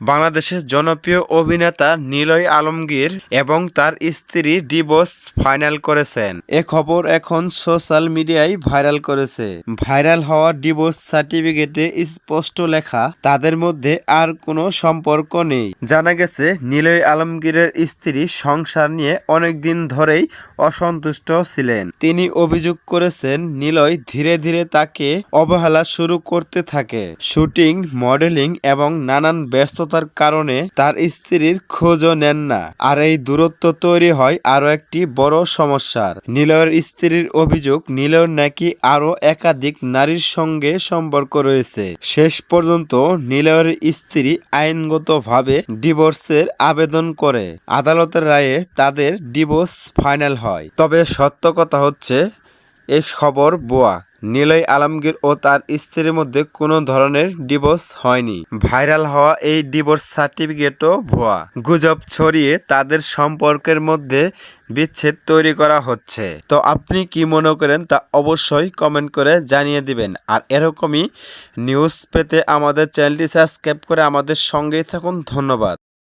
বাংলাদেশের জনপ্রিয় অভিনেতা নিলয় আলমগীর এবং তার স্ত্রী ডিভোর্স ফাইনাল করেছেন। এ খবর এখন সোশ্যাল মিডিয়ায় ভাইরাল করেছে। ভাইরাল হওয়া ডিভোর্স সার্টিফিকেটে স্পষ্ট লেখা, তাদের মধ্যে আর কোনো সম্পর্ক নেই। জানা গেছে, নিলয় আলমগীরের স্ত্রী সংসার নিয়ে অনেকদিন ধরেই অসন্তুষ্ট ছিলেন। তিনি অভিযোগ করেছেন, নিলয় ধীরে ধীরে তাকে অবহেলা শুরু করতে থাকে। শুটিং, মডেলিং এবং নানান ব্যস্ততার কারণে তার স্ত্রীর খোঁজও নেন না। আর এই দূরত্ব তৈরি হয় আরও একটি বড় সমস্যার। নিলয়ের স্ত্রীর অভিযোগ, নীলয়ের নাকি আরও একাধিক নারীর সঙ্গে সম্পর্ক রয়েছে। শেষ পর্যন্ত নিলয়ের স্ত্রী আইনগতভাবে ডিভোর্সের আবেদন করে। আদালতের রায়ে তাদের ডিভোর্স ফাইনাল হয়। তবে সত্য কথা হচ্ছে এই খবর বোয়া। নিলয় আলমগীর ও তার স্ত্রীর মধ্যে কোনো ধরনের ডিভোর্স হয়নি। ভাইরাল হওয়া এই ডিভোর্স সার্টিফিকেটও ভুয়া। গুজব ছড়িয়ে তাদের সম্পর্কের মধ্যে বিচ্ছেদ তৈরি করা হচ্ছে। তো আপনি কি মনে করেন তা অবশ্যই কমেন্ট করে জানিয়ে দিবেন। আর এরকমই নিউজ পেতে আমাদের চ্যানেলটি সাবস্ক্রাইব করে আমাদের সঙ্গেই থাকুন। ধন্যবাদ।